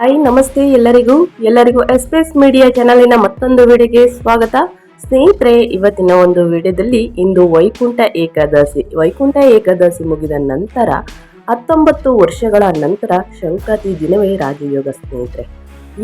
Hi, ನಮಸ್ತೆ ಎಲ್ಲರಿಗೂ. ಎಲ್ಲರಿಗೂ ಎಸ್ಪ್ರೆಸ್ ಮೀಡಿಯಾ ಚಾನಲಿನ ಮತ್ತೊಂದು ವಿಡಿಯೋಗೆ ಸ್ವಾಗತ. ಸ್ನೇಹಿತರೆ, ಇವತ್ತಿನ ಒಂದು ವಿಡಿಯೋದಲ್ಲಿ ಇಂದು ವೈಕುಂಠ ಏಕಾದಶಿ. ವೈಕುಂಠ ಏಕಾದಶಿ ಮುಗಿದ ನಂತರ, ಹತ್ತೊಂಬತ್ತು ವರ್ಷಗಳ ನಂತರ ಸಂಕ್ರಾಂತಿ ದಿನವೇ ರಾಜಯೋಗ ಸ್ನೇಹಿತರೆ.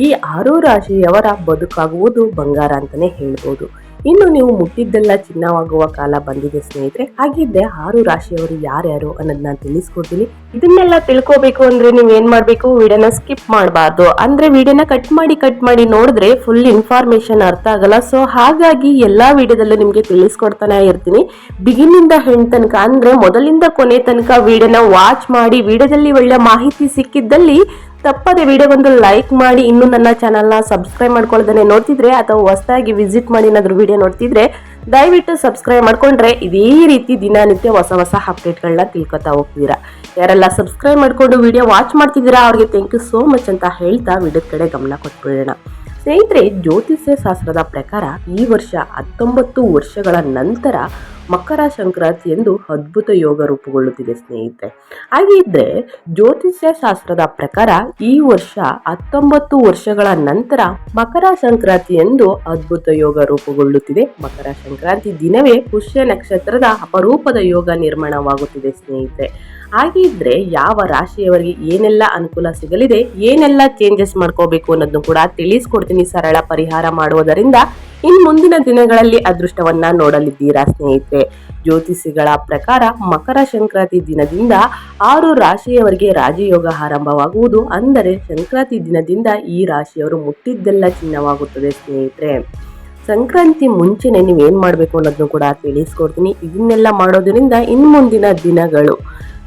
ಈ ಆರು ರಾಶಿಯವರ ಬದುಕಾಗುವುದು ಬಂಗಾರ ಅಂತಲೇ ಹೇಳ್ಬೋದು. ಇನ್ನು ನೀವು ಮುಟ್ಟಿದ್ದೆಲ್ಲ ಚಿನ್ನವಾಗುವ ಕಾಲ ಬಂದಿದೆ, ಸ್ನೇಹಿತರೆ. ಹಾಗಿದ್ದೆ ಆರು ರಾಶಿಯವರು ಯಾರ್ಯಾರು ಅನ್ನೋದನ್ನ ತಿಳಿಸ್ಕೊಡ್ತೀನಿ. ಇದನ್ನೆಲ್ಲ ತಿಳ್ಕೋಬೇಕು ಅಂದ್ರೆ ನೀವು ಏನ್ ಮಾಡ್ಬೇಕು? ವಿಡಿಯೋನ ಸ್ಕಿಪ್ ಮಾಡಬಾರ್ದು. ಅಂದ್ರೆ ವಿಡಿಯೋನ ಕಟ್ ಮಾಡಿ ಕಟ್ ಮಾಡಿ ನೋಡಿದ್ರೆ ಫುಲ್ ಇನ್ಫಾರ್ಮೇಶನ್ ಅರ್ಥ ಆಗಲ್ಲ. ಸೊ ಹಾಗಾಗಿ ಎಲ್ಲಾ ವಿಡಿಯೋದಲ್ಲೂ ನಿಮ್ಗೆ ತಿಳಿಸ್ಕೊಡ್ತಾನೆ ಇರ್ತೀನಿ. ಬಿಗಿನಿಂದ ಹೆಣ್ ತನಕ ಅಂದ್ರೆ ಮೊದಲಿಂದ ಕೊನೆ ತನಕ ವಿಡಿಯೋನ ವಾಚ್ ಮಾಡಿ, ವಿಡಿಯೋದಲ್ಲಿ ಒಳ್ಳೆ ಮಾಹಿತಿ ಸಿಕ್ಕಿದ್ದಲ್ಲಿ ತಪ್ಪದೆ ವಿಡಿಯೋಗೊಂದು ಲೈಕ್ ಮಾಡಿ, ಇನ್ನೂ ನನ್ನ ಚಾನಲ್ನ ಸಬ್ಸ್ಕ್ರೈಬ್ ಮಾಡ್ಕೊಳ್ದೇ ನೋಡ್ತಿದ್ರೆ ಅಥವಾ ಹೊಸದಾಗಿ ವಿಸಿಟ್ ಮಾಡಿ ಏನಾದರೂ ವಿಡಿಯೋ ನೋಡ್ತಿದ್ರೆ ದಯವಿಟ್ಟು ಸಬ್ಸ್ಕ್ರೈಬ್ ಮಾಡ್ಕೊಂಡ್ರೆ ಇದೇ ರೀತಿ ದಿನನಿತ್ಯ ಹೊಸ ಹೊಸ ಅಪ್ಡೇಟ್ಗಳನ್ನ ತಿಳ್ಕೊತಾ ಹೋಗ್ತೀರಾ. ಯಾರೆಲ್ಲ ಸಬ್ಸ್ಕ್ರೈಬ್ ಮಾಡಿಕೊಂಡು ವಿಡಿಯೋ ವಾಚ್ ಮಾಡ್ತಿದ್ದೀರಾ, ಅವ್ರಿಗೆ ಥ್ಯಾಂಕ್ ಯು ಸೋ ಮಚ್ ಅಂತ ಹೇಳ್ತಾ ವಿಡಿಯೋ ಕಡೆ ಗಮನ ಕೊಟ್ಬಿಡೋಣ. ಸ್ನೇಹಿತರೆ, ಜ್ಯೋತಿಷ್ಯ ಶಾಸ್ತ್ರದ ಪ್ರಕಾರ ಈ ವರ್ಷ ಹತ್ತೊಂಬತ್ತು ವರ್ಷಗಳ ನಂತರ ಮಕರ ಸಂಕ್ರಾಂತಿ ಎಂದು ಅದ್ಭುತ ಯೋಗ ರೂಪುಗೊಳ್ಳುತ್ತಿದೆ, ಸ್ನೇಹಿತರೆ. ಹಾಗಿದ್ರೆ ಜ್ಯೋತಿಷ್ಯ ಶಾಸ್ತ್ರದ ಪ್ರಕಾರ ಈ ವರ್ಷ ಹತ್ತೊಂಬತ್ತು ವರ್ಷಗಳ ನಂತರ ಮಕರ ಸಂಕ್ರಾಂತಿ ಎಂದು ಅದ್ಭುತ ಯೋಗ ರೂಪುಗೊಳ್ಳುತ್ತಿದೆ. ಮಕರ ಸಂಕ್ರಾಂತಿ ದಿನವೇ ಪುಷ್ಯ ನಕ್ಷತ್ರದ ಅಪರೂಪದ ಯೋಗ ನಿರ್ಮಾಣವಾಗುತ್ತಿದೆ, ಸ್ನೇಹಿತರೆ. ಹಾಗಿದ್ರೆ ಯಾವ ರಾಶಿಯವರಿಗೆ ಏನೆಲ್ಲ ಅನುಕೂಲ ಸಿಗಲಿದೆ, ಏನೆಲ್ಲ ಚೇಂಜಸ್ ಮಾಡ್ಕೋಬೇಕು ಅನ್ನೋದನ್ನು ಕೂಡ ತಿಳಿಸ್ಕೊಡ್ತೀನಿ. ಸರಳ ಪರಿಹಾರ ಮಾಡುವುದರಿಂದ ಇನ್ ಮುಂದಿನ ದಿನಗಳಲ್ಲಿ ಅದೃಷ್ಟವನ್ನ ನೋಡಲಿದ್ದೀರಾ, ಸ್ನೇಹಿತರೆ? ಜ್ಯೋತಿಷಿಗಳ ಪ್ರಕಾರ ಮಕರ ಸಂಕ್ರಾಂತಿ ದಿನದಿಂದ ಆರು ರಾಶಿಯವರಿಗೆ ರಾಜಯೋಗ ಆರಂಭವಾಗುವುದು. ಅಂದರೆ ಸಂಕ್ರಾಂತಿ ದಿನದಿಂದ ಈ ರಾಶಿಯವರು ಮುಟ್ಟಿದ್ದೆಲ್ಲ ಚಿನ್ನವಾಗುತ್ತದೆ, ಸ್ನೇಹಿತರೆ. ಸಂಕ್ರಾಂತಿ ಮುಂಚೆನೆ ನೀವು ಏನು ಮಾಡಬೇಕು ಅನ್ನೋದನ್ನು ಕೂಡ ತಿಳಿಸ್ಕೊಡ್ತೀನಿ. ಇದನ್ನೆಲ್ಲ ಮಾಡೋದರಿಂದ ಇನ್ನು ಮುಂದಿನ ದಿನಗಳು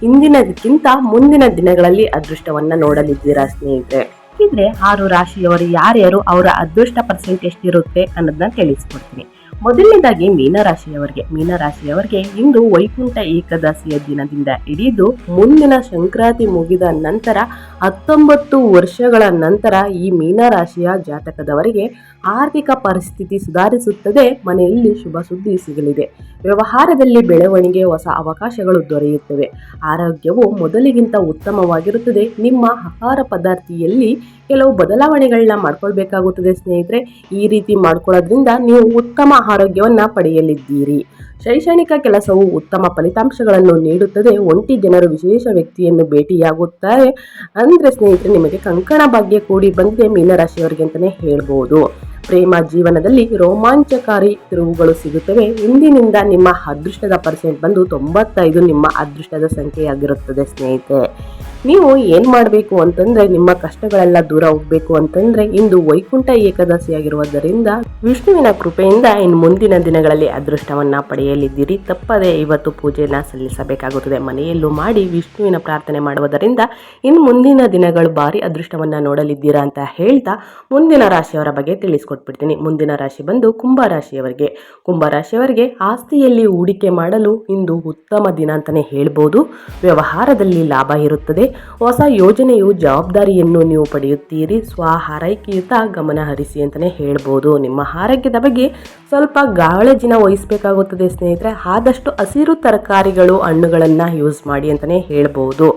ಇಂದಿನದಕ್ಕಿಂತ ಮುಂದಿನ ದಿನಗಳಲ್ಲಿ ಅದೃಷ್ಟವನ್ನು ನೋಡಲಿದ್ದೀರಾ, ಸ್ನೇಹಿತರೆ? ಇದ್ರೆ ಆರು ರಾಶಿಯವರು ಯಾರ್ಯಾರು ಅವರ ಅದೃಷ್ಟ ಪರ್ಸೆಂಟ್ ಎಷ್ಟಿರುತ್ತೆ ಅನ್ನೋದನ್ನ ತಿಳಿಸ್ಕೊಡ್ತೀನಿ. ಮೊದಲನೇದಾಗಿ ಮೀನರಾಶಿಯವರಿಗೆ. ಮೀನರಾಶಿಯವರಿಗೆ ಇಂದು ವೈಕುಂಠ ಏಕಾದಶಿಯ ದಿನದಿಂದ ಹಿಡಿದು ಮುಂದಿನ ಸಂಕ್ರಾಂತಿ ಮುಗಿದ ನಂತರ ಹತ್ತೊಂಬತ್ತು ವರ್ಷಗಳ ನಂತರ ಈ ಮೀನರಾಶಿಯ ಜಾತಕದವರಿಗೆ ಆರ್ಥಿಕ ಪರಿಸ್ಥಿತಿ ಸುಧಾರಿಸುತ್ತದೆ. ಮನೆಯಲ್ಲಿ ಶುಭ ಸುದ್ದಿ ಸಿಗಲಿದೆ. ವ್ಯವಹಾರದಲ್ಲಿ ಬೆಳವಣಿಗೆ ಹೊಸ ಅವಕಾಶಗಳು ದೊರೆಯುತ್ತವೆ. ಆರೋಗ್ಯವು ಮೊದಲಿಗಿಂತ ಉತ್ತಮವಾಗಿರುತ್ತದೆ. ನಿಮ್ಮ ಆಹಾರ ಪದಾರ್ಥಿಯಲ್ಲಿ ಕೆಲವು ಬದಲಾವಣೆಗಳನ್ನ ಮಾಡ್ಕೊಳ್ಬೇಕಾಗುತ್ತದೆ ಸ್ನೇಹಿತರೆ. ಈ ರೀತಿ ಮಾಡ್ಕೊಳ್ಳೋದ್ರಿಂದ ನೀವು ಉತ್ತಮ ಆರೋಗ್ಯವನ್ನ ಪಡೆಯಲಿದ್ದೀರಿ. ಶೈಕ್ಷಣಿಕ ಕೆಲಸವು ಉತ್ತಮ ಫಲಿತಾಂಶಗಳನ್ನು ನೀಡುತ್ತದೆ. ಒಂಟಿ ಜನರು ವಿಶೇಷ ವ್ಯಕ್ತಿಯನ್ನು ಭೇಟಿಯಾಗುತ್ತಾರೆ. ಅಂದ್ರೆ ಸ್ನೇಹಿತರೆ, ನಿಮಗೆ ಕಂಕಣ ಭಾಗ್ಯ ಕೂಡಿ ಬಂದಿದೆ ಮೀನರಾಶಿಯವರಿಗೆ ಅಂತಲೇ ಹೇಳ್ಬೋದು. ಪ್ರೇಮ ಜೀವನದಲ್ಲಿ ರೋಮಾಂಚಕಾರಿ ತಿರುವುಗಳು ಸಿಗುತ್ತವೆ. ಇಂದಿನಿಂದ ನಿಮ್ಮ ಅದೃಷ್ಟದ ಪರ್ಸೆಂಟ್ ಬಂದು ತೊಂಬತ್ತೈದು ನಿಮ್ಮ ಅದೃಷ್ಟದ ಸಂಖ್ಯೆಯಾಗಿರುತ್ತದೆ ಸ್ನೇಹಿತರೆ. ನೀವು ಏನು ಮಾಡಬೇಕು ಅಂತಂದ್ರೆ ನಿಮ್ಮ ಕಷ್ಟಗಳೆಲ್ಲ ದೂರ ಹೋಗ್ಬೇಕು ಅಂತಂದ್ರೆ ಇಂದು ವೈಕುಂಠ ಏಕಾದಶಿಯಾಗಿರುವುದರಿಂದ ವಿಷ್ಣುವಿನ ಕೃಪೆಯಿಂದ ಇನ್ನು ಮುಂದಿನ ದಿನಗಳಲ್ಲಿ ಅದೃಷ್ಟವನ್ನು ಪಡೆಯಲಿದ್ದೀರಿ. ತಪ್ಪದೆ ಇವತ್ತು ಪೂಜೆಯನ್ನು ಸಲ್ಲಿಸಬೇಕಾಗುತ್ತದೆ. ಮನೆಯಲ್ಲೂ ಮಾಡಿ ವಿಷ್ಣುವಿನ ಪ್ರಾರ್ಥನೆ ಮಾಡುವುದರಿಂದ ಇನ್ನು ಮುಂದಿನ ದಿನಗಳು ಭಾರಿ ಅದೃಷ್ಟವನ್ನು ನೋಡಲಿದ್ದೀರಾ ಅಂತ ಹೇಳ್ತಾ ಮುಂದಿನ ರಾಶಿಯವರ ಬಗ್ಗೆ ತಿಳಿಸ್ಕೊಟ್ಬಿಡ್ತೀನಿ. ಮುಂದಿನ ರಾಶಿ ಬಂದು ಕುಂಭ ರಾಶಿಯವರಿಗೆ. ಕುಂಭ ರಾಶಿಯವರಿಗೆ ಆಸ್ತಿಯಲ್ಲಿ ಹೂಡಿಕೆ ಮಾಡಲು ಇಂದು ಉತ್ತಮ ದಿನ ಅಂತಾನೆ ಹೇಳ್ಬೋದು. ವ್ಯವಹಾರದಲ್ಲಿ ಲಾಭ ಇರುತ್ತದೆ. ಹೊಸ ಯೋಜನೆಯು ಜವಾಬ್ದಾರಿಯನ್ನು ನೀವು ಪಡೆಯುತ್ತೀರಿ. ಸ್ವ ಹಾರೈಕೆಯುತ ಗಮನ ಹರಿಸಿ ಅಂತಲೇ ಹೇಳ್ಬೋದು. ನಿಮ್ಮ ಆರೋಗ್ಯದ ಬಗ್ಗೆ ಸ್ವಲ್ಪ ಗಾಳಜಿನ ವಹಿಸಬೇಕಾಗುತ್ತದೆ ಸ್ನೇಹಿತರೆ. ಆದಷ್ಟು ಹಸಿರು ತರಕಾರಿಗಳು, ಹಣ್ಣುಗಳನ್ನು ಯೂಸ್ ಮಾಡಿ ಅಂತಲೇ ಹೇಳ್ಬೋದು.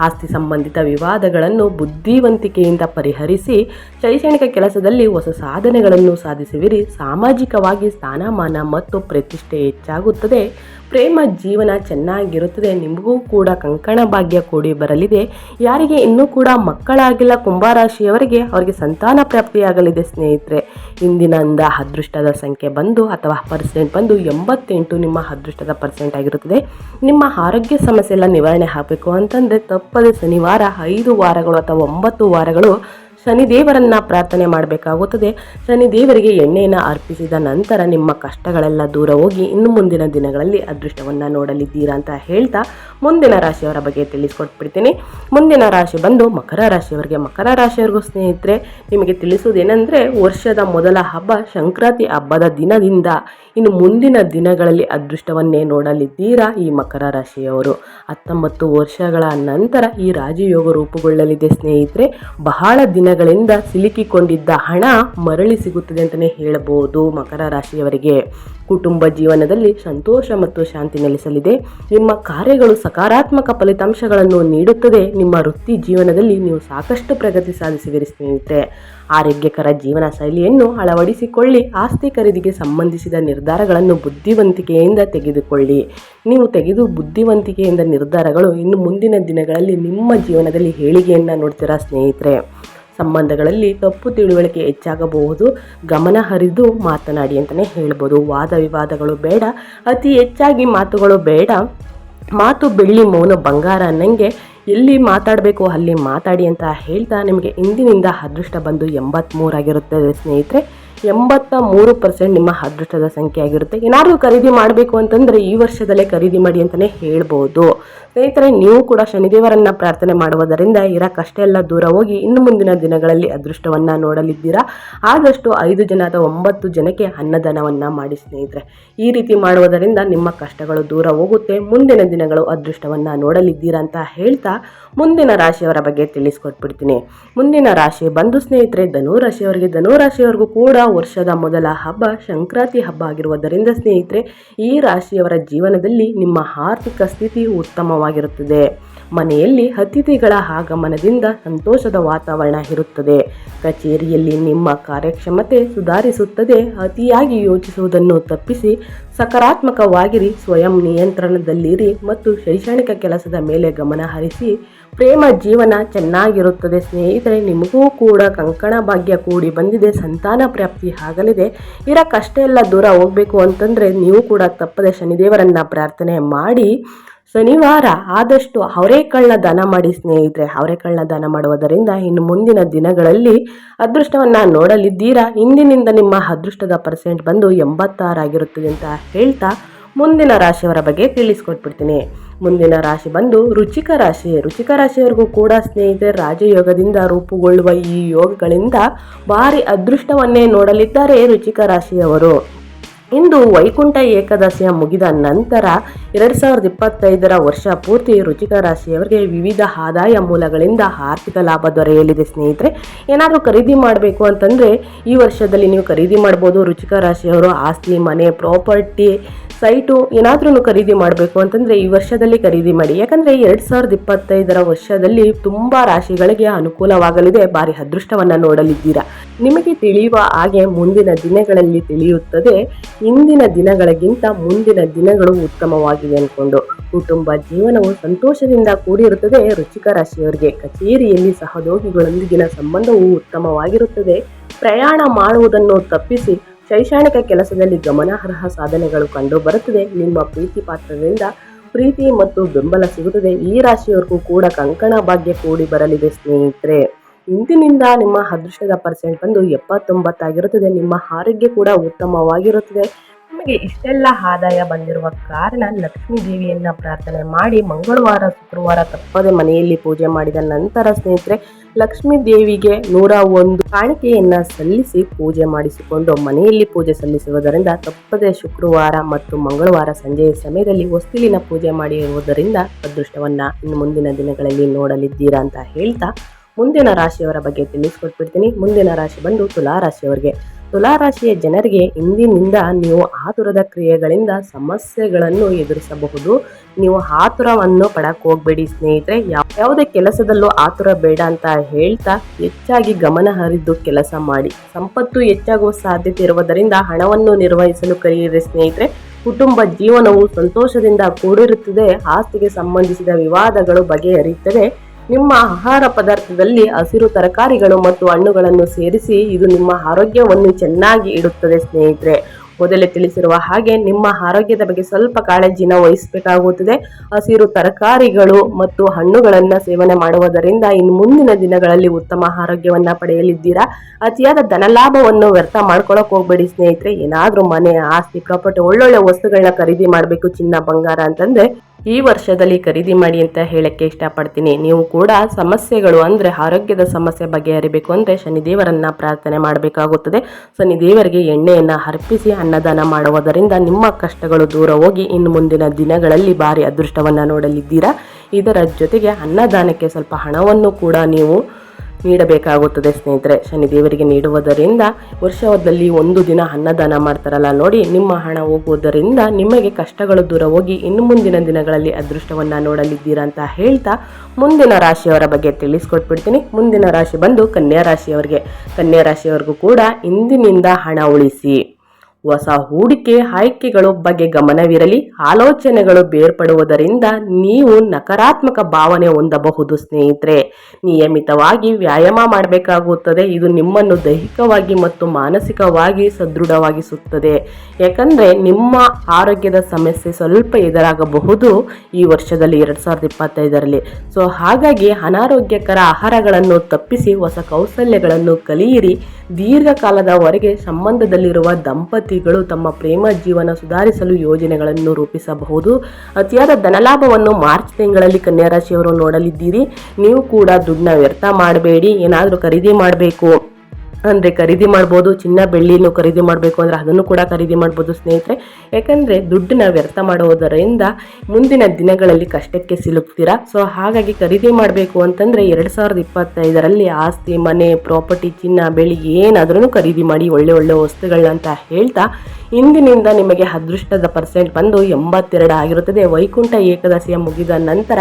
ಆಸ್ತಿ ಸಂಬಂಧಿತ ವಿವಾದಗಳನ್ನು ಬುದ್ಧಿವಂತಿಕೆಯಿಂದ ಪರಿಹರಿಸಿ ಶೈಕ್ಷಣಿಕ ಕೆಲಸದಲ್ಲಿ ಹೊಸ ಸಾಧನೆಗಳನ್ನು ಸಾಧಿಸುವಿರಿ. ಸಾಮಾಜಿಕವಾಗಿ ಸ್ಥಾನಮಾನ ಮತ್ತು ಪ್ರತಿಷ್ಠೆ ಹೆಚ್ಚಾಗುತ್ತದೆ. ಪ್ರೇಮ ಜೀವನ ಚೆನ್ನಾಗಿರುತ್ತದೆ. ನಿಮಗೂ ಕೂಡ ಕಂಕಣ ಭಾಗ್ಯ ಕೂಡಿ ಬರಲಿದೆ. ಯಾರಿಗೆ ಇನ್ನೂ ಕೂಡ ಮಕ್ಕಳಾಗಿಲ್ಲ. ಕುಂಭರಾಶಿಯವರಿಗೆ ಅವರಿಗೆ ಸಂತಾನ ಪ್ರಾಪ್ತಿಯಾಗಲಿದೆ ಸ್ನೇಹಿತರೆ. ಇಂದಿನಿಂದ ಅದೃಷ್ಟದ ಸಂಖ್ಯೆ ಬಂದು ಅಥವಾ ಪರ್ಸೆಂಟ್ ಬಂದು ಎಂಬತ್ತೆಂಟು ನಿಮ್ಮ ಅದೃಷ್ಟದ ಪರ್ಸೆಂಟ್ ಆಗಿರುತ್ತದೆ. ನಿಮ್ಮ ಆರೋಗ್ಯ ಸಮಸ್ಯೆ ಎಲ್ಲ ನಿವಾರಣೆ ಆಗಬೇಕು ಅಂತಂದರೆ ತಪ್ಪದೆ ಶನಿವಾರ ಐದು ವಾರಗಳು ಅಥವಾ ಒಂಬತ್ತು ವಾರಗಳು ಶನಿದೇವರನ್ನ ಪ್ರಾರ್ಥನೆ ಮಾಡಬೇಕಾಗುತ್ತದೆ. ಶನಿದೇವರಿಗೆ ಎಣ್ಣೆಯನ್ನು ಅರ್ಪಿಸಿದ ನಂತರ ನಿಮ್ಮ ಕಷ್ಟಗಳೆಲ್ಲ ದೂರ ಹೋಗಿ ಇನ್ನು ಮುಂದಿನ ದಿನಗಳಲ್ಲಿ ಅದೃಷ್ಟವನ್ನು ನೋಡಲಿದ್ದೀರಾ ಅಂತ ಹೇಳ್ತಾ ಮುಂದಿನ ರಾಶಿಯವರ ಬಗ್ಗೆ ತಿಳಿಸ್ಕೊಟ್ಬಿಡ್ತೀನಿ. ಮುಂದಿನ ರಾಶಿ ಬಂದು ಮಕರ ರಾಶಿಯವರಿಗೆ, ಮಕರ ರಾಶಿಯವರಿಗೂ ಸ್ನೇಹಿತರೆ, ನಿಮಗೆ ತಿಳಿಸುವುದೇನೆಂದರೆ ವರ್ಷದ ಮೊದಲ ಹಬ್ಬ ಸಂಕ್ರಾಂತಿ ಹಬ್ಬದ ದಿನದಿಂದ ಇನ್ನು ಮುಂದಿನ ದಿನಗಳಲ್ಲಿ ಅದೃಷ್ಟವನ್ನೇ ನೋಡಲಿದ್ದೀರಾ ಈ ಮಕರ ರಾಶಿಯವರು? ಹತ್ತೊಂಬತ್ತು ವರ್ಷಗಳ ನಂತರ ಈ ರಾಜಯೋಗ ರೂಪುಗೊಳ್ಳಲಿದೆ ಸ್ನೇಹಿತರೆ. ಬಹಳ ದಿನ ದಿನಗಳಿಂದ ಸಿಲುಕಿಕೊಂಡಿದ್ದ ಹಣ ಮರಳಿ ಸಿಗುತ್ತದೆ ಅಂತಲೇ ಹೇಳಬಹುದು ಮಕರ ರಾಶಿಯವರಿಗೆ. ಕುಟುಂಬ ಜೀವನದಲ್ಲಿ ಸಂತೋಷ ಮತ್ತು ಶಾಂತಿ ನೆಲೆಸಲಿದೆ. ನಿಮ್ಮ ಕಾರ್ಯಗಳು ಸಕಾರಾತ್ಮಕ ಫಲಿತಾಂಶಗಳನ್ನು ನೀಡುತ್ತದೆ. ನಿಮ್ಮ ವೃತ್ತಿ ಜೀವನದಲ್ಲಿ ನೀವು ಸಾಕಷ್ಟು ಪ್ರಗತಿ ಸಾಧಿಸುವಿರಿ ಸ್ನೇಹಿತರೆ. ಆರೋಗ್ಯಕರ ಜೀವನ ಶೈಲಿಯನ್ನು ಅಳವಡಿಸಿಕೊಳ್ಳಿ. ಆಸ್ತಿ ಖರೀದಿಗೆ ಸಂಬಂಧಿಸಿದ ನಿರ್ಧಾರಗಳನ್ನು ಬುದ್ಧಿವಂತಿಕೆಯಿಂದ ತೆಗೆದುಕೊಳ್ಳಿ. ನೀವು ತೆಗೆದು ಬುದ್ಧಿವಂತಿಕೆಯಿಂದ ನಿರ್ಧಾರಗಳು ಇನ್ನು ಮುಂದಿನ ದಿನಗಳಲ್ಲಿ ನಿಮ್ಮ ಜೀವನದಲ್ಲಿ ಏಳಿಗೆಯನ್ನು ನೋಡ್ತೀರಾ ಸ್ನೇಹಿತರೆ? ಸಂಬಂಧಗಳಲ್ಲಿ ತಪ್ಪು ತಿಳುವಳಿಕೆ ಹೆಚ್ಚಾಗಬಹುದು. ಗಮನ ಹರಿದು ಮಾತನಾಡಿ ಅಂತಲೇ ಹೇಳ್ಬೋದು. ವಾದ ವಿವಾದಗಳು ಬೇಡ. ಅತಿ ಹೆಚ್ಚಾಗಿ ಮಾತುಗಳು ಬೇಡ. ಮಾತು ಬೆಳ್ಳಿ ಮೌನ ಬಂಗಾರ ಅನ್ನಂಗೆ ಎಲ್ಲಿ ಮಾತಾಡಬೇಕು ಅಲ್ಲಿ ಮಾತಾಡಿ ಅಂತ ಹೇಳ್ತಾ ನಿಮಗೆ ಇಂದಿನಿಂದ ಅದೃಷ್ಟ ಬಂದು ಎಂಬತ್ತ್ಮೂರಾಗಿರುತ್ತದೆ ಸ್ನೇಹಿತರೆ. ಎಂಬತ್ತ ಮೂರು ಪರ್ಸೆಂಟ್ ನಿಮ್ಮ ಅದೃಷ್ಟದ ಸಂಖ್ಯೆ ಆಗಿರುತ್ತೆ. ಏನಾದರೂ ಖರೀದಿ ಮಾಡಬೇಕು ಅಂತಂದರೆ ಈ ವರ್ಷದಲ್ಲೇ ಖರೀದಿ ಮಾಡಿ ಅಂತಲೇ ಹೇಳ್ಬೋದು. ಸ್ನೇಹಿತರೆ, ನೀವು ಕೂಡ ಶನಿದೇವರನ್ನು ಪ್ರಾರ್ಥನೆ ಮಾಡುವುದರಿಂದ ಇರೋ ಕಷ್ಟ ಎಲ್ಲ ದೂರ ಹೋಗಿ ಇನ್ನು ಮುಂದಿನ ದಿನಗಳಲ್ಲಿ ಅದೃಷ್ಟವನ್ನು ನೋಡಲಿದ್ದೀರಾ? ಆದಷ್ಟು ಐದು ಜನ ಅಥವಾ ಒಂಬತ್ತು ಜನಕ್ಕೆ ಅನ್ನದಾನವನ್ನು ಮಾಡಿ ಸ್ನೇಹಿತರೆ. ಈ ರೀತಿ ಮಾಡುವುದರಿಂದ ನಿಮ್ಮ ಕಷ್ಟಗಳು ದೂರ ಹೋಗುತ್ತೆ. ಮುಂದಿನ ದಿನಗಳು ಅದೃಷ್ಟವನ್ನು ನೋಡಲಿದ್ದೀರಾ ಅಂತ ಹೇಳ್ತಾ ಮುಂದಿನ ರಾಶಿಯವರ ಬಗ್ಗೆ ತಿಳಿಸ್ಕೊಟ್ಬಿಡ್ತೀನಿ. ಮುಂದಿನ ರಾಶಿ ಬಂಧು ಸ್ನೇಹಿತರೆ ಧನು ರಾಶಿಯವರಿಗೆ ಧನು ರಾಶಿಯವರಿಗೂ ಕೂಡ ವರ್ಷದ ಮೊದಲ ಹಬ್ಬ ಸಂಕ್ರಾಂತಿ ಹಬ್ಬ ಆಗಿರುವುದರಿಂದ ಸ್ನೇಹಿತರೆ, ಈ ರಾಶಿಯವರ ಜೀವನದಲ್ಲಿ ನಿಮ್ಮ ಆರ್ಥಿಕ ಸ್ಥಿತಿ ಉತ್ತಮವಾಗಿರುತ್ತದೆ. ಮನೆಯಲ್ಲಿ ಅತಿಥಿಗಳ ಆಗಮನದಿಂದ ಸಂತೋಷದ ವಾತಾವರಣ ಇರುತ್ತದೆ. ಕಚೇರಿಯಲ್ಲಿ ನಿಮ್ಮ ಕಾರ್ಯಕ್ಷಮತೆ ಸುಧಾರಿಸುತ್ತದೆ. ಅತಿಯಾಗಿ ಯೋಚಿಸುವುದನ್ನು ತಪ್ಪಿಸಿ ಸಕಾರಾತ್ಮಕವಾಗಿರಿ. ಸ್ವಯಂ ನಿಯಂತ್ರಣದಲ್ಲಿರಿ ಮತ್ತು ಶೈಕ್ಷಣಿಕ ಕೆಲಸದ ಮೇಲೆ ಗಮನ ಹರಿಸಿ ಪ್ರೇಮ ಜೀವನ ಚೆನ್ನಾಗಿರುತ್ತದೆ ಸ್ನೇಹಿತರೆ, ನಿಮಗೂ ಕೂಡ ಕಂಕಣ ಭಾಗ್ಯ ಕೂಡಿ ಬಂದಿದೆ, ಸಂತಾನ ಪ್ರಾಪ್ತಿ ಆಗಲಿದೆ. ಇರೋ ಕಷ್ಟ ಎಲ್ಲ ದೂರ ಹೋಗಬೇಕು ಅಂತಂದರೆ ನೀವು ಕೂಡ ತಪ್ಪದೆ ಶನಿದೇವರನ್ನು ಪ್ರಾರ್ಥನೆ ಮಾಡಿ ಶನಿವಾರ ಆದಷ್ಟು ಅವರೇಕಾಳನ್ನ ದಾನ ಮಾಡಿ ಸ್ನೇಹಿತರೆ. ಅವರೇಕಾಳನ್ನ ದಾನ ಮಾಡುವುದರಿಂದ ಇನ್ನು ಮುಂದಿನ ದಿನಗಳಲ್ಲಿ ಅದೃಷ್ಟವನ್ನು ನೋಡಲಿದ್ದೀರಾ? ಇಂದಿನಿಂದ ನಿಮ್ಮ ಅದೃಷ್ಟದ ಪರ್ಸೆಂಟ್ ಬಂದು ಎಂಬತ್ತಾರಾಗಿರುತ್ತದೆ ಅಂತ ಹೇಳ್ತಾ ಮುಂದಿನ ರಾಶಿಯವರ ಬಗ್ಗೆ ತಿಳಿಸ್ಕೊಟ್ಬಿಡ್ತೀನಿ. ಮುಂದಿನ ರಾಶಿ ಬಂದು ರುಚಿಕ ರಾಶಿ. ರುಚಿಕ ರಾಶಿಯವರಿಗೂ ಕೂಡ ಸ್ನೇಹಿತರೆ, ರಾಜಯೋಗದಿಂದ ರೂಪುಗೊಳ್ಳುವ ಈ ಯೋಗಗಳಿಂದ ಭಾರಿ ಅದೃಷ್ಟವನ್ನೇ ನೋಡಲಿದ್ದಾರೆ ರುಚಿಕ ರಾಶಿಯವರು. ಇಂದು ವೈಕುಂಠ ಏಕಾದಶಿಯ ಮುಗಿದ ನಂತರ ಎರಡು ಸಾವಿರದ ಇಪ್ಪತ್ತೈದರ ವರ್ಷ ಪೂರ್ತಿ ರುಚಿಕ ರಾಶಿಯವರಿಗೆ ವಿವಿಧ ಆದಾಯ ಮೂಲಗಳಿಂದ ಆರ್ಥಿಕ ಲಾಭ ದೊರೆಯಲಿದೆ. ಸ್ನೇಹಿತರೆ, ಏನಾದರೂ ಖರೀದಿ ಮಾಡಬೇಕು ಅಂತಂದರೆ ಈ ವರ್ಷದಲ್ಲಿ ನೀವು ಖರೀದಿ ಮಾಡ್ಬೋದು. ರುಚಿಕ ರಾಶಿಯವರು ಆಸ್ತಿ, ಮನೆ, ಪ್ರಾಪರ್ಟಿ, ಸೈಟು ಏನಾದ್ರೂ ಖರೀದಿ ಮಾಡಬೇಕು ಅಂತಂದರೆ ಈ ವರ್ಷದಲ್ಲಿ ಖರೀದಿ ಮಾಡಿ. ಯಾಕಂದರೆ ಎರಡು ಸಾವಿರದ ಇಪ್ಪತ್ತೈದರ ವರ್ಷದಲ್ಲಿ ತುಂಬ ರಾಶಿಗಳಿಗೆ ಅನುಕೂಲವಾಗಲಿದೆ. ಭಾರಿ ಅದೃಷ್ಟವನ್ನು ನೋಡಲಿದ್ದೀರಾ. ನಿಮಗೆ ತಿಳಿಯುವ ಹಾಗೆ ಮುಂದಿನ ದಿನಗಳಲ್ಲಿ ತಿಳಿಯುತ್ತದೆ. ಇಂದಿನ ದಿನಗಳಿಗಿಂತ ಮುಂದಿನ ದಿನಗಳು ಉತ್ತಮವಾಗಿದೆ ಅಂದ್ಕೊಂಡು ಕುಟುಂಬ ಜೀವನವು ಸಂತೋಷದಿಂದ ಕೂಡಿರುತ್ತದೆ. ರುಚಿಕ ರಾಶಿಯವರಿಗೆ ಕಚೇರಿಯಲ್ಲಿ ಸಹದೋಗಿಗಳೊಂದಿಗಿನ ಸಂಬಂಧವು ಉತ್ತಮವಾಗಿರುತ್ತದೆ. ಪ್ರಯಾಣ ಮಾಡುವುದನ್ನು ತಪ್ಪಿಸಿ ಶೈಕ್ಷಣಿಕ ಕೆಲಸದಲ್ಲಿ ಗಮನಾರ್ಹ ಸಾಧನೆಗಳು ಕಂಡು ಬರುತ್ತದೆ. ನಿಮ್ಮ ಪ್ರೀತಿ ಪಾತ್ರದಿಂದ ಪ್ರೀತಿ ಮತ್ತು ಬೆಂಬಲ ಸಿಗುತ್ತದೆ. ಈ ರಾಶಿಯವರೆಗೂ ಕೂಡ ಕಂಕಣ ಭಾಗ್ಯ ಕೂಡಿ ಬರಲಿದೆ ಸ್ನೇಹಿತರೆ. ಇಂದಿನಿಂದ ನಿಮ್ಮ ಅದೃಷ್ಟದ ಪರ್ಸೆಂಟ್ ಬಂದು ಎಪ್ಪತ್ತೊಂಬತ್ತಾಗಿರುತ್ತದೆ ನಿಮ್ಮ ಆರೋಗ್ಯ ಕೂಡ ಉತ್ತಮವಾಗಿರುತ್ತದೆ. ನಿಮಗೆ ಇಷ್ಟೆಲ್ಲ ಆದಾಯ ಬಂದಿರುವ ಕಾರಣ ಲಕ್ಷ್ಮೀ ದೇವಿಯನ್ನ ಪ್ರಾರ್ಥನೆ ಮಾಡಿ ಮಂಗಳವಾರ, ಶುಕ್ರವಾರ ತಪ್ಪದೆ ಮನೆಯಲ್ಲಿ ಪೂಜೆ ಮಾಡಿದ ನಂತರ ಸ್ನೇಹಿತರೆ, ಲಕ್ಷ್ಮೀ ದೇವಿಗೆ ನೂರ ಒಂದು ಕಾಣಿಕೆಯನ್ನ ಸಲ್ಲಿಸಿ ಪೂಜೆ ಮಾಡಿಸಿಕೊಂಡು ಮನೆಯಲ್ಲಿ ಪೂಜೆ ಸಲ್ಲಿಸುವುದರಿಂದ ತಪ್ಪದೆ ಶುಕ್ರವಾರ ಮತ್ತು ಮಂಗಳವಾರ ಸಂಜೆಯ ಸಮಯದಲ್ಲಿ ಹೊಸ್ತಿಲಿನ ಪೂಜೆ ಮಾಡಿರುವುದರಿಂದ ಅದೃಷ್ಟವನ್ನ ಇನ್ನು ಮುಂದಿನ ದಿನಗಳಲ್ಲಿ ನೋಡಲಿದ್ದೀರಾ ಅಂತ ಹೇಳ್ತಾ ಮುಂದಿನ ರಾಶಿಯವರ ಬಗ್ಗೆ ತಿಳಿಸ್ಕೊಟ್ಬಿಡ್ತೀನಿ. ಮುಂದಿನ ರಾಶಿ ಬಂದು ತುಲಾ ರಾಶಿಯವರಿಗೆ. ತುಲಾ ರಾಶಿಯ ಜನರಿಗೆ ಇಂದಿನಿಂದ ನೀವು ಆತುರದ ಕ್ರಿಯೆಗಳಿಂದ ಸಮಸ್ಯೆಗಳನ್ನು ಎದುರಿಸಬಹುದು. ನೀವು ಆತುರವನ್ನು ಪಡಕ್ಕೆ ಹೋಗ್ಬೇಡಿ ಸ್ನೇಹಿತರೆ. ಯಾವ- ಯಾವುದೇ ಕೆಲಸದಲ್ಲೂ ಆತುರ ಬೇಡ ಅಂತ ಹೇಳ್ತಾ ಹೆಚ್ಚಾಗಿ ಗಮನ ಹರಿದು ಕೆಲಸ ಮಾಡಿ. ಸಂಪತ್ತು ಹೆಚ್ಚಾಗುವ ಸಾಧ್ಯತೆ ಇರುವುದರಿಂದ ಹಣವನ್ನು ನಿರ್ವಹಿಸಲು ಕಲಿಯಿರಿ ಸ್ನೇಹಿತರೆ. ಕುಟುಂಬ ಜೀವನವು ಸಂತೋಷದಿಂದ ಕೂಡಿರುತ್ತದೆ. ಆಸ್ತಿಗೆ ಸಂಬಂಧಿಸಿದ ವಿವಾದಗಳು ಬಗೆಹರಿಯುತ್ತವೆ. ನಿಮ್ಮ ಆಹಾರ ಪದಾರ್ಥದಲ್ಲಿ ಹಸಿರು ತರಕಾರಿಗಳು ಮತ್ತು ಹಣ್ಣುಗಳನ್ನು ಸೇರಿಸಿ ಇದು ನಿಮ್ಮ ಆರೋಗ್ಯವನ್ನು ಚೆನ್ನಾಗಿ ಇಡುತ್ತದೆ ಸ್ನೇಹಿತರೆ. ಮೊದಲೇ ತಿಳಿಸಿರುವ ಹಾಗೆ ನಿಮ್ಮ ಆರೋಗ್ಯದ ಬಗ್ಗೆ ಸ್ವಲ್ಪ ಕಾಳಜಿನ ವಹಿಸಬೇಕಾಗುತ್ತದೆ. ಹಸಿರು ತರಕಾರಿಗಳು ಮತ್ತು ಹಣ್ಣುಗಳನ್ನು ಸೇವನೆ ಮಾಡುವುದರಿಂದ ಇನ್ನು ಮುಂದಿನ ದಿನಗಳಲ್ಲಿ ಉತ್ತಮ ಆರೋಗ್ಯವನ್ನ ಪಡೆಯಲಿದ್ದೀರಾ? ಅತಿಯಾದ ಧನಲಾಭವನ್ನು ವ್ಯರ್ಥ ಮಾಡ್ಕೊಳಕ್ ಹೋಗ್ಬೇಡಿ ಸ್ನೇಹಿತರೆ. ಏನಾದರೂ ಮನೆ, ಆಸ್ತಿ, ಪ್ರಾಪರ್ಟಿ, ಒಳ್ಳೊಳ್ಳೆ ವಸ್ತುಗಳನ್ನ ಖರೀದಿ ಮಾಡಬೇಕು ಚಿನ್ನ ಬಂಗಾರ ಅಂತಂದ್ರೆ ಈ ವರ್ಷದಲ್ಲಿ ಖರೀದಿ ಮಾಡಿ ಅಂತ ಹೇಳಕ್ಕೆ ಇಷ್ಟಪಡ್ತೀನಿ. ನೀವು ಕೂಡ ಸಮಸ್ಯೆಗಳು ಅಂದರೆ ಆರೋಗ್ಯದ ಸಮಸ್ಯೆ ಬಗೆಹರಿಬೇಕು ಅಂದರೆ ಶನಿದೇವರನ್ನ ಪ್ರಾರ್ಥನೆ ಮಾಡಬೇಕಾಗುತ್ತದೆ. ಶನಿದೇವರಿಗೆ ಎಣ್ಣೆಯನ್ನು ಅರ್ಪಿಸಿ ಅನ್ನದಾನ ಮಾಡುವುದರಿಂದ ನಿಮ್ಮ ಕಷ್ಟಗಳು ದೂರ ಹೋಗಿ ಇನ್ನು ಮುಂದಿನ ದಿನಗಳಲ್ಲಿ ಭಾರಿ ಅದೃಷ್ಟವನ್ನು ನೋಡಲಿದ್ದೀರಾ? ಇದರ ಜೊತೆಗೆ ಅನ್ನದಾನಕ್ಕೆ ಸ್ವಲ್ಪ ಹಣವನ್ನು ಕೂಡ ನೀವು ನೀಡಬೇಕಾಗುತ್ತದೆ ಸ್ನೇಹಿತರೆ. ಶನಿದೇವರಿಗೆ ನೀಡುವುದರಿಂದ ವರ್ಷದಲ್ಲಿ ಒಂದು ದಿನ ಅನ್ನದಾನ ಮಾಡ್ತಾರಲ್ಲ ನೋಡಿ, ನಿಮ್ಮ ಹಣ ಹೋಗುವುದರಿಂದ ನಿಮಗೆ ಕಷ್ಟಗಳು ದೂರ ಹೋಗಿ ಇನ್ನು ಮುಂದಿನ ದಿನಗಳಲ್ಲಿ ಅದೃಷ್ಟವನ್ನು ನೋಡಲಿದ್ದೀರಾ ಅಂತ ಹೇಳ್ತಾ ಮುಂದಿನ ರಾಶಿಯವರ ಬಗ್ಗೆ ತಿಳಿಸ್ಕೊಟ್ಬಿಡ್ತೀನಿ. ಮುಂದಿನ ರಾಶಿ ಬಂದು ಕನ್ಯಾ ರಾಶಿಯವರಿಗೆ. ಕನ್ಯಾ ರಾಶಿಯವರಿಗೂ ಕೂಡ ಇಂದಿನಿಂದ ಹಣ ಉಳಿಸಿ. ಹೊಸ ಹೂಡಿಕೆ ಆಯ್ಕೆಗಳು ಬಗ್ಗೆ ಗಮನವಿರಲಿ, ಆಲೋಚನೆಗಳು ಬೇರ್ಪಡುವುದರಿಂದ ನೀವು ನಕಾರಾತ್ಮಕ ಭಾವನೆ ಹೊಂದಬಹುದು ಸ್ನೇಹಿತರೆ. ನಿಯಮಿತವಾಗಿ ವ್ಯಾಯಾಮ ಮಾಡಬೇಕಾಗುತ್ತದೆ, ಇದು ನಿಮ್ಮನ್ನು ದೈಹಿಕವಾಗಿ ಮತ್ತು ಮಾನಸಿಕವಾಗಿ ಸದೃಢವಾಗಿಸುತ್ತದೆ. ಯಾಕಂದರೆ ನಿಮ್ಮ ಆರೋಗ್ಯದ ಸಮಸ್ಯೆ ಸ್ವಲ್ಪ ಎದುರಾಗಬಹುದು ಈ ವರ್ಷದಲ್ಲಿ ಎರಡು ಸಾವಿರದ ಇಪ್ಪತ್ತೈದರಲ್ಲಿ. ಸೊ ಹಾಗಾಗಿ ಅನಾರೋಗ್ಯಕರ ಆಹಾರಗಳನ್ನು ತಪ್ಪಿಸಿ, ಹೊಸ ಕೌಶಲ್ಯಗಳನ್ನು ಕಲಿಯಿರಿ. ದೀರ್ಘಕಾಲದವರೆಗೆ ಸಂಬಂಧದಲ್ಲಿರುವ ದಂಪತಿಗಳು ತಮ್ಮ ಪ್ರೇಮ ಜೀವನ ಸುಧಾರಿಸಲು ಯೋಜನೆಗಳನ್ನು ರೂಪಿಸಬಹುದು. ಅತಿಯಾದ ಧನಲಾಭವನ್ನು ಮಾರ್ಚ್ ತಿಂಗಳಲ್ಲಿ ಕನ್ಯಾ ರಾಶಿಯವರು ನೋಡಲಿದ್ದೀರಿ. ನೀವು ಕೂಡ ದುಡ್ಡನ್ನ ವ್ಯರ್ಥ ಮಾಡಬೇಡಿ. ಏನಾದರೂ ಖರೀದಿ ಮಾಡಬೇಕು. ಅಂದರೆ ಖರೀದಿ ಮಾಡ್ಬೋದು, ಚಿನ್ನ, ಬೆಳ್ಳಿನೂ ಖರೀದಿ ಮಾಡಬೇಕು ಅಂದರೆ ಅದನ್ನು ಕೂಡ ಖರೀದಿ ಮಾಡ್ಬೋದು ಸ್ನೇಹಿತರೆ. ಯಾಕಂದರೆ ದುಡ್ಡನ್ನ ವ್ಯರ್ಥ ಮಾಡುವುದರಿಂದ ಮುಂದಿನ ದಿನಗಳಲ್ಲಿ ಕಷ್ಟಕ್ಕೆ ಸಿಲುಕ್ತೀರಾ? ಸೊ ಹಾಗಾಗಿ ಖರೀದಿ ಮಾಡಬೇಕು ಅಂತಂದರೆ ಎರಡು ಸಾವಿರದ ಇಪ್ಪತ್ತೈದರಲ್ಲಿ ಆಸ್ತಿ, ಮನೆ, ಪ್ರಾಪರ್ಟಿ, ಚಿನ್ನ, ಬೆಳ್ಳಿ ಏನಾದರೂ ಖರೀದಿ ಮಾಡಿ ಒಳ್ಳೆ ಒಳ್ಳೆ ವಸ್ತುಗಳನ್ನ ಹೇಳ್ತಾ ಇಂದಿನಿಂದ ನಿಮಗೆ ಅದೃಷ್ಟದ ಪರ್ಸೆಂಟ್ ಬಂದು ಎಂಬತ್ತೆರಡು ಆಗಿರುತ್ತದೆ. ವೈಕುಂಠ ಏಕದಶಿಯ ಮುಗಿದ ನಂತರ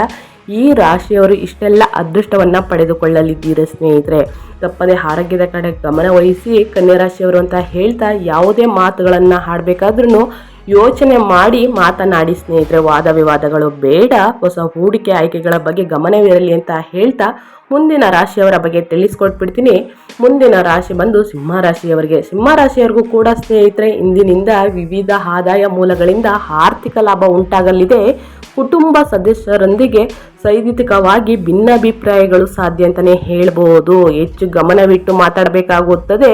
ಈ ರಾಶಿಯವರು ಇಷ್ಟೆಲ್ಲ ಅದೃಷ್ಟವನ್ನು ಪಡೆದುಕೊಳ್ಳಲಿದ್ದೀರ, ಸ್ನೇಹಿತರೆ. ತಪ್ಪದೆ ಆರೋಗ್ಯದ ಕಡೆ ಗಮನ ವಹಿಸಿ ಕನ್ಯಾ ರಾಶಿಯವರು ಅಂತ ಹೇಳ್ತಾ ಯಾವುದೇ ಮಾತುಗಳನ್ನು ಹಾಡಬೇಕಾದ್ರೂ ಯೋಚನೆ ಮಾಡಿ ಮಾತನಾಡಿ, ಸ್ನೇಹಿತರೆ. ವಾದ ವಿವಾದಗಳು ಬೇಡ, ಹೊಸ ಹೂಡಿಕೆ ಆಯ್ಕೆಗಳ ಬಗ್ಗೆ ಗಮನವಿರಲಿ ಅಂತ ಹೇಳ್ತಾ ಮುಂದಿನ ರಾಶಿಯವರ ಬಗ್ಗೆ ತಿಳಿಸ್ಕೊಟ್ಬಿಡ್ತೀನಿ. ಮುಂದಿನ ರಾಶಿ ಬಂದು ಸಿಂಹ ರಾಶಿಯವರಿಗೆ. ಸಿಂಹ ರಾಶಿಯವರಿಗೂ ಕೂಡ, ಸ್ನೇಹಿತರೆ, ಇಂದಿನಿಂದ ವಿವಿಧ ಆದಾಯ ಮೂಲಗಳಿಂದ ಆರ್ಥಿಕ ಲಾಭ ಉಂಟಾಗಲಿದೆ. ಕುಟುಂಬ ಸದಸ್ಯರೊಂದಿಗೆ ಸೈದ್ಧಾಂತಿಕವಾಗಿ ಭಿನ್ನಾಭಿಪ್ರಾಯಗಳು ಸಾಧ್ಯ ಅಂತಲೇ ಹೇಳ್ಬೋದು. ಹೆಚ್ಚು ಗಮನವಿಟ್ಟು ಮಾತಾಡಬೇಕಾಗುತ್ತದೆ.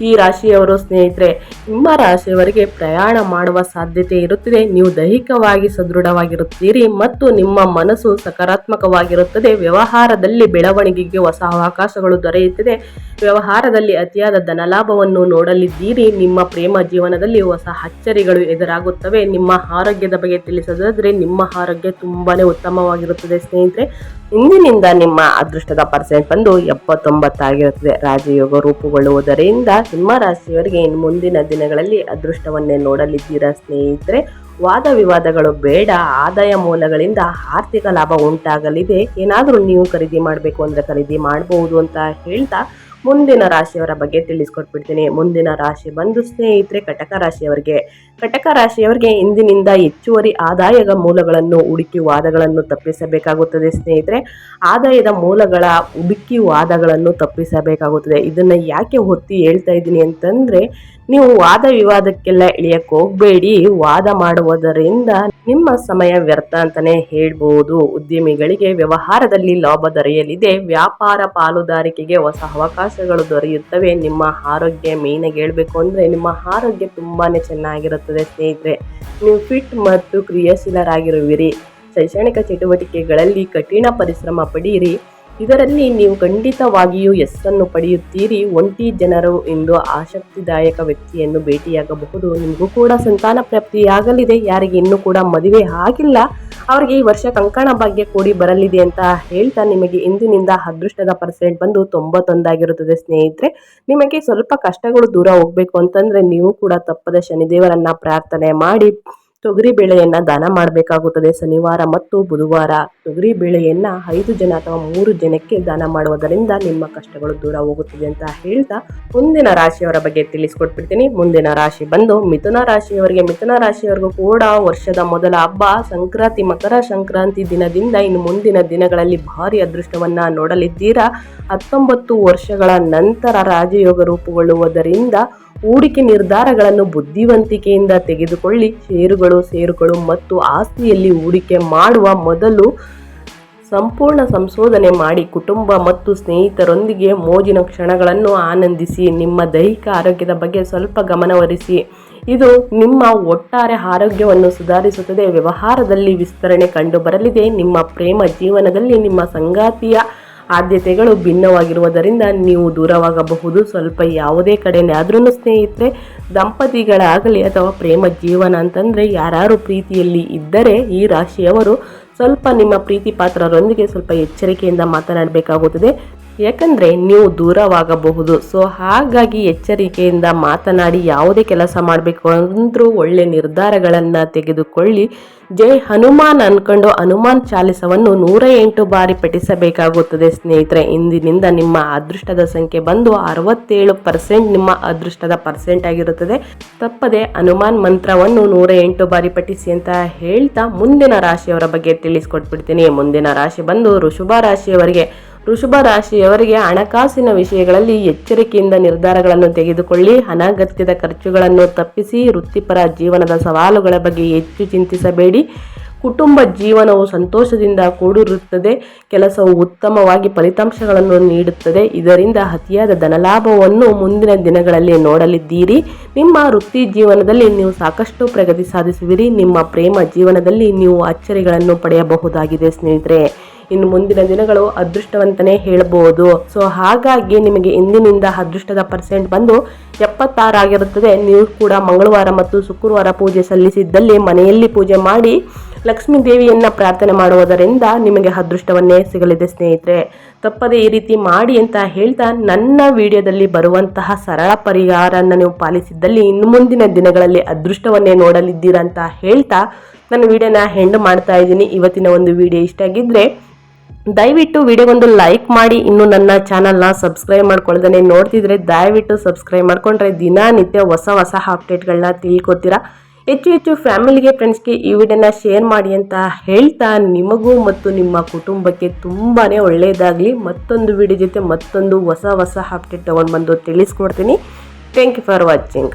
ಈ ರಾಶಿಯವರು ಸ್ನೇಹಿತರೆ, ನಿಮ್ಮ ರಾಶಿಯವರಿಗೆ ಪ್ರಯಾಣ ಮಾಡುವ ಸಾಧ್ಯತೆ ಇರುತ್ತದೆ. ನೀವು ದೈಹಿಕವಾಗಿ ಸದೃಢವಾಗಿರುತ್ತೀರಿ ಮತ್ತು ನಿಮ್ಮ ಮನಸ್ಸು ಸಕಾರಾತ್ಮಕವಾಗಿರುತ್ತದೆ. ವ್ಯವಹಾರದಲ್ಲಿ ಬೆಳವಣಿಗೆಗೆ ಹೊಸ ಅವಕಾಶಗಳು ದೊರೆಯುತ್ತದೆ. ವ್ಯವಹಾರದಲ್ಲಿ ಅತಿಯಾದ ಧನಲಾಭವನ್ನು ನೋಡಲಿದ್ದೀರಿ. ನಿಮ್ಮ ಪ್ರೇಮ ಜೀವನದಲ್ಲಿ ಹೊಸ ಅಚ್ಚರಿಗಳು ಎದುರಾಗುತ್ತವೆ. ನಿಮ್ಮ ಆರೋಗ್ಯದ ಬಗ್ಗೆ ತಿಳಿಸೋದಾದರೆ ನಿಮ್ಮ ಆರೋಗ್ಯ ತುಂಬಾ ಉತ್ತಮವಾಗಿರುತ್ತದೆ. ಸ್ನೇಹಿತರೆ, ಇಂದಿನಿಂದ ನಿಮ್ಮ ಅದೃಷ್ಟದ ಪರ್ಸೆಂಟ್ ಬಂದು ಎಪ್ಪತ್ತೊಂಬತ್ತಾಗಿರುತ್ತದೆ. ರಾಜಯೋಗ ರೂಪುಗೊಳ್ಳುವುದರಿಂದ ಸಿಂಹ ರಾಶಿಯವರಿಗೆ ಇನ್ನು ಮುಂದಿನ ದಿನಗಳಲ್ಲಿ ಅದೃಷ್ಟವನ್ನೇ ನೋಡಲಿದ್ದೀರಾ ಸ್ನೇಹಿತರೆ? ವಾದ ವಿವಾದಗಳು ಬೇಡ, ಆದಾಯ ಮೂಲಗಳಿಂದ ಆರ್ಥಿಕ ಲಾಭ ಉಂಟಾಗಲಿದೆ. ಏನಾದರೂ ನೀವು ಖರೀದಿ ಮಾಡಬೇಕು ಅಂದರೆ ಖರೀದಿ ಮಾಡಬಹುದು ಅಂತ ಹೇಳ್ತಾ ಮುಂದಿನ ರಾಶಿಯವರ ಬಗ್ಗೆ ತಿಳಿಸ್ಕೊಟ್ಬಿಡ್ತೀನಿ. ಮುಂದಿನ ರಾಶಿ ಬಂದು ಸ್ನೇಹಿತರೆ, ಕಟಕ ರಾಶಿಯವರಿಗೆ. ಕಟಕ ರಾಶಿಯವರಿಗೆ ಇಂದಿನಿಂದ ಹೆಚ್ಚುವರಿ ಆದಾಯದ ಮೂಲಗಳನ್ನು, ಹುಡುಕಿ ವಾದಗಳನ್ನು ತಪ್ಪಿಸಬೇಕಾಗುತ್ತದೆ ಸ್ನೇಹಿತರೆ. ಆದಾಯದ ಮೂಲಗಳ ಹುಡುಕಿ ವಾದಗಳನ್ನು ತಪ್ಪಿಸಬೇಕಾಗುತ್ತದೆ. ಇದನ್ನು ಯಾಕೆ ಒತ್ತಿ ಹೇಳ್ತಾ ಇದ್ದೀನಿ ಅಂತಂದರೆ, ನೀವು ವಾದ ವಿವಾದಕ್ಕೆಲ್ಲ ಇಳಿಯಕ್ಕೆ ಹೋಗಬೇಡಿ. ವಾದ ಮಾಡುವುದರಿಂದ ನಿಮ್ಮ ಸಮಯ ವ್ಯರ್ಥ ಅಂತಾನೆ ಹೇಳ್ಬೋದು. ಉದ್ಯಮಿಗಳಿಗೆ ವ್ಯವಹಾರದಲ್ಲಿ ಲಾಭ ದೊರೆಯಲಿದೆ. ವ್ಯಾಪಾರ ಪಾಲುದಾರಿಕೆಗೆ ಹೊಸ ಅವಕಾಶಗಳು ದೊರೆಯುತ್ತವೆ. ನಿಮ್ಮ ಆರೋಗ್ಯ ಮೇನ್ ಹೇಳಬೇಕು ಅಂದರೆ ನಿಮ್ಮ ಆರೋಗ್ಯ ತುಂಬಾ ಚೆನ್ನಾಗಿರುತ್ತದೆ ಸ್ನೇಹಿತರೆ. ನೀವು ಫಿಟ್ ಮತ್ತು ಕ್ರಿಯಾಶೀಲರಾಗಿರುವಿರಿ. ಶೈಕ್ಷಣಿಕ ಚಟುವಟಿಕೆಗಳಲ್ಲಿ ಕಠಿಣ ಪರಿಶ್ರಮ ಪಡೆಯಿರಿ ಇದರಲ್ಲಿ ನೀವು ಖಂಡಿತವಾಗಿಯೂ ಯಸ್ಸನ್ನು ಪಡೆಯುತ್ತೀರಿ. ಒಂಟಿ ಜನರು ಎಂದು ಆಸಕ್ತಿದಾಯಕ ವ್ಯಕ್ತಿಯನ್ನು ಭೇಟಿಯಾಗಬಹುದು. ನಿಮಗೂ ಕೂಡ ಸಂತಾನ ಪ್ರಾಪ್ತಿಯಾಗಲಿದೆ. ಯಾರಿಗೆ ಇನ್ನೂ ಕೂಡ ಮದುವೆ ಆಗಿಲ್ಲ. ಅವರಿಗೆ ಈ ವರ್ಷ ಕಂಕಣ ಭಾಗ್ಯ ಕೂಡಿ ಬರಲಿದೆ ಅಂತ ಹೇಳ್ತಾ ನಿಮಗೆ ಇಂದಿನಿಂದ ಅದೃಷ್ಟದ ಪರ್ಸೆಂಟ್ ಬಂದು ತೊಂಬತ್ತೊಂದಾಗಿರುತ್ತದೆ. ಸ್ನೇಹಿತರೆ, ನಿಮಗೆ ಸ್ವಲ್ಪ ಕಷ್ಟಗಳು ದೂರ ಹೋಗಬೇಕು ಅಂತಂದ್ರೆ ನೀವು ಕೂಡ ತಪ್ಪದ ಶನಿದೇವರನ್ನ ಪ್ರಾರ್ಥನೆ ಮಾಡಿ ತೊಗರಿ ಬೇಳೆಯನ್ನು ದಾನ ಮಾಡಬೇಕಾಗುತ್ತದೆ. ಶನಿವಾರ ಮತ್ತು ಬುಧವಾರ ತೊಗರಿ ಬೇಳೆಯನ್ನು ಐದು ಜನ ಅಥವಾ ಮೂರು ಜನಕ್ಕೆ ದಾನ ಮಾಡುವುದರಿಂದ ನಿಮ್ಮ ಕಷ್ಟಗಳು ದೂರ ಹೋಗುತ್ತದೆ ಅಂತ ಹೇಳ್ತಾ ಮುಂದಿನ ರಾಶಿಯವರ ಬಗ್ಗೆ ತಿಳಿಸ್ಕೊಟ್ಬಿಡ್ತೀನಿ. ಮುಂದಿನ ರಾಶಿ ಬಂದು ಮಿಥುನ ರಾಶಿಯವರಿಗೆ, ಮಿಥುನ ರಾಶಿಯವರಿಗೂ ಕೂಡ ವರ್ಷದ ಮೊದಲ ಹಬ್ಬ ಸಂಕ್ರಾಂತಿ, ಮಕರ ಸಂಕ್ರಾಂತಿ ದಿನದಿಂದ ಇನ್ನು ಮುಂದಿನ ದಿನಗಳಲ್ಲಿ ಭಾರಿ ಅದೃಷ್ಟವನ್ನ ನೋಡಲಿದ್ದೀರಾ? ಹತ್ತೊಂಬತ್ತು ವರ್ಷಗಳ ನಂತರ ರಾಜಯೋಗ ರೂಪುಗೊಳ್ಳುವುದರಿಂದ ಹೂಡಿಕೆ ನಿರ್ಧಾರಗಳನ್ನು ಬುದ್ಧಿವಂತಿಕೆಯಿಂದ ತೆಗೆದುಕೊಳ್ಳಿ. ಷೇರುಗಳು ಸೇರುಗಳು ಮತ್ತು ಆಸ್ತಿಯಲ್ಲಿ ಹೂಡಿಕೆ ಮಾಡುವ ಮೊದಲು ಸಂಪೂರ್ಣ ಸಂಶೋಧನೆ ಮಾಡಿ. ಕುಟುಂಬ ಮತ್ತು ಸ್ನೇಹಿತರೊಂದಿಗೆ ಮೋಜಿನ ಕ್ಷಣಗಳನ್ನು ಆನಂದಿಸಿ. ನಿಮ್ಮ ದೈಹಿಕ ಆರೋಗ್ಯದ ಬಗ್ಗೆ ಸ್ವಲ್ಪ ಗಮನವರಿಸಿ. ಇದು ನಿಮ್ಮ ಒಟ್ಟಾರೆ ಆರೋಗ್ಯವನ್ನು ಸುಧಾರಿಸುತ್ತದೆ. ವ್ಯವಹಾರದಲ್ಲಿ ವಿಸ್ತರಣೆ ಕಂಡುಬರಲಿದೆ. ನಿಮ್ಮ ಪ್ರೇಮ ಜೀವನದಲ್ಲಿ ನಿಮ್ಮ ಸಂಗಾತಿಯ ಆದ್ಯತೆಗಳು ಭಿನ್ನವಾಗಿರುವುದರಿಂದ ನೀವು ದೂರವಾಗಬಹುದು. ಸ್ವಲ್ಪ ಯಾವುದೇ ಕಡೆನಾದ್ರೂ ಸ್ನೇಹಿತರೆ, ದಂಪತಿಗಳಾಗಲಿ ಅಥವಾ ಪ್ರೇಮ ಜೀವನ ಅಂತಂದರೆ ಯಾರು ಪ್ರೀತಿಯಲ್ಲಿ ಇದ್ದರೆ ಈ ರಾಶಿಯವರು ಸ್ವಲ್ಪ ನಿಮ್ಮ ಪ್ರೀತಿ ಪಾತ್ರರೊಂದಿಗೆ ಸ್ವಲ್ಪ ಎಚ್ಚರಿಕೆಯಿಂದ ಮಾತನಾಡಬೇಕಾಗುತ್ತದೆ. ಯಾಕಂದರೆ ನೀವು ದೂರವಾಗಬಹುದು. ಸೊ ಹಾಗಾಗಿ ಎಚ್ಚರಿಕೆಯಿಂದ ಮಾತನಾಡಿ ಯಾವುದೇ ಕೆಲಸ ಮಾಡಬೇಕು ಅಂದರೂ ಒಳ್ಳೆ ನಿರ್ಧಾರಗಳನ್ನು ತೆಗೆದುಕೊಳ್ಳಿ. ಜೈ ಹನುಮಾನ್ ಅನ್ಕೊಂಡು ಹನುಮಾನ್ ಚಾಲಿಸವನ್ನು ನೂರ ಎಂಟು ಬಾರಿ ಪಠಿಸಬೇಕಾಗುತ್ತದೆ ಸ್ನೇಹಿತರೆ. ಇಂದಿನಿಂದ ನಿಮ್ಮ ಅದೃಷ್ಟದ ಸಂಖ್ಯೆ ಬಂದು ಅರವತ್ತೇಳು ಪರ್ಸೆಂಟ್ ನಿಮ್ಮ ಅದೃಷ್ಟದ ಪರ್ಸೆಂಟ್ ಆಗಿರುತ್ತದೆ. ತಪ್ಪದೆ ಹನುಮಾನ್ ಮಂತ್ರವನ್ನು ನೂರ ಎಂಟು ಬಾರಿ ಪಠಿಸಿ ಅಂತ ಹೇಳ್ತಾ ಮುಂದಿನ ರಾಶಿಯವರ ಬಗ್ಗೆ ತಿಳಿಸ್ಕೊಟ್ಬಿಡ್ತೀನಿ. ಮುಂದಿನ ರಾಶಿ ಬಂದು ಋಷಭ ರಾಶಿಯವರಿಗೆ ವೃಷಭ ರಾಶಿಯವರಿಗೆ ಹಣಕಾಸಿನ ವಿಷಯಗಳಲ್ಲಿ ಎಚ್ಚರಿಕೆಯಿಂದ ನಿರ್ಧಾರಗಳನ್ನು ತೆಗೆದುಕೊಳ್ಳಿ. ಅನಗತ್ಯದ ಖರ್ಚುಗಳನ್ನು ತಪ್ಪಿಸಿ ವೃತ್ತಿಪರ ಜೀವನದ ಸವಾಲುಗಳ ಬಗ್ಗೆ ಹೆಚ್ಚು ಚಿಂತಿಸಬೇಡಿ. ಕುಟುಂಬ ಜೀವನವು ಸಂತೋಷದಿಂದ ಕೂಡಿರುತ್ತದೆ. ಕೆಲಸವು ಉತ್ತಮವಾಗಿ ಫಲಿತಾಂಶಗಳನ್ನು ನೀಡುತ್ತದೆ. ಇದರಿಂದ ಅತಿಯಾದ ಧನಲಾಭವನ್ನು ಮುಂದಿನ ದಿನಗಳಲ್ಲಿ ನೋಡಲಿದ್ದೀರಿ. ನಿಮ್ಮ ವೃತ್ತಿ ಜೀವನದಲ್ಲಿ ನೀವು ಸಾಕಷ್ಟು ಪ್ರಗತಿ ಸಾಧಿಸುವಿರಿ. ನಿಮ್ಮ ಪ್ರೇಮ ಜೀವನದಲ್ಲಿ ನೀವು ಅಚ್ಚರಿಗಳನ್ನು ಪಡೆಯಬಹುದಾಗಿದೆ ಸ್ನೇಹಿತರೆ. ಇನ್ನು ಮುಂದಿನ ದಿನಗಳು ಅದೃಷ್ಟವಂತನೇ ಹೇಳಬಹುದು ಸೊ ಹಾಗಾಗಿ ನಿಮಗೆ ಇಂದಿನಿಂದ ಅದೃಷ್ಟದ ಪರ್ಸೆಂಟ್ ಬಂದು ಎಪ್ಪತ್ತಾರಾಗಿರುತ್ತದೆ ನೀವು ಕೂಡ ಮಂಗಳವಾರ ಮತ್ತು ಶುಕ್ರವಾರ ಪೂಜೆ ಸಲ್ಲಿಸಿದ್ದಲ್ಲಿ ಮನೆಯಲ್ಲಿ ಪೂಜೆ ಮಾಡಿ ಲಕ್ಷ್ಮೀ ದೇವಿಯನ್ನ ಪ್ರಾರ್ಥನೆ ಮಾಡುವುದರಿಂದ ನಿಮಗೆ ಅದೃಷ್ಟವನ್ನೇ ಸಿಗಲಿದೆ ಸ್ನೇಹಿತರೆ. ತಪ್ಪದೆ ಈ ರೀತಿ ಮಾಡಿ ಅಂತ ಹೇಳ್ತಾ ನನ್ನ ವಿಡಿಯೋದಲ್ಲಿ ಬರುವಂತಹ ಸರಳ ಪರಿಹಾರನ ನೀವು ಪಾಲಿಸಿದ್ದಲ್ಲಿ ಇನ್ನು ಮುಂದಿನ ದಿನಗಳಲ್ಲಿ ಅದೃಷ್ಟವನ್ನೇ ನೋಡಲಿದ್ದೀರಾ ಅಂತ ಹೇಳ್ತಾ ನನ್ನ ವಿಡಿಯೋನ ಹೆಂಡ್ ಮಾಡ್ತಾ ಇದ್ದೀನಿ. ಇವತ್ತಿನ ಒಂದು ವಿಡಿಯೋ ಇಷ್ಟ ಆಗಿದ್ರೆ ದಯವಿಟ್ಟು ವಿಡಿಯೋಗೊಂದು ಲೈಕ್ ಮಾಡಿ. ಇನ್ನು ನನ್ನ ಚಾನಲ್ನ ಸಬ್ಸ್ಕ್ರೈಬ್ ಮಾಡ್ಕೊಳ್ದೇ ನೋಡ್ತಿದ್ರೆ ದಯವಿಟ್ಟು ಸಬ್ಸ್ಕ್ರೈಬ್ ಮಾಡ್ಕೊಂಡ್ರೆ ದಿನನಿತ್ಯ ಹೊಸ ಹೊಸ ಅಪ್ಡೇಟ್ಗಳನ್ನ ತಿಳ್ಕೊತೀರಾ. ಹೆಚ್ಚು ಹೆಚ್ಚು ಫ್ಯಾಮಿಲಿಗೆ ಫ್ರೆಂಡ್ಸ್ಗೆ ಈ ವಿಡಿಯೋನ ಶೇರ್ ಮಾಡಿ ಅಂತ ಹೇಳ್ತಾ ನಿಮಗೂ ಮತ್ತು ನಿಮ್ಮ ಕುಟುಂಬಕ್ಕೆ ತುಂಬಾ ಒಳ್ಳೆಯದಾಗಲಿ ಮತ್ತೊಂದು ವಿಡಿಯೋ ಜೊತೆ ಮತ್ತೊಂದು ಹೊಸ ಹೊಸ ಅಪ್ಡೇಟ್ ತೊಗೊಂಡು ಬಂದು ತಿಳಿಸ್ಕೊಡ್ತೀನಿ. Thank you for watching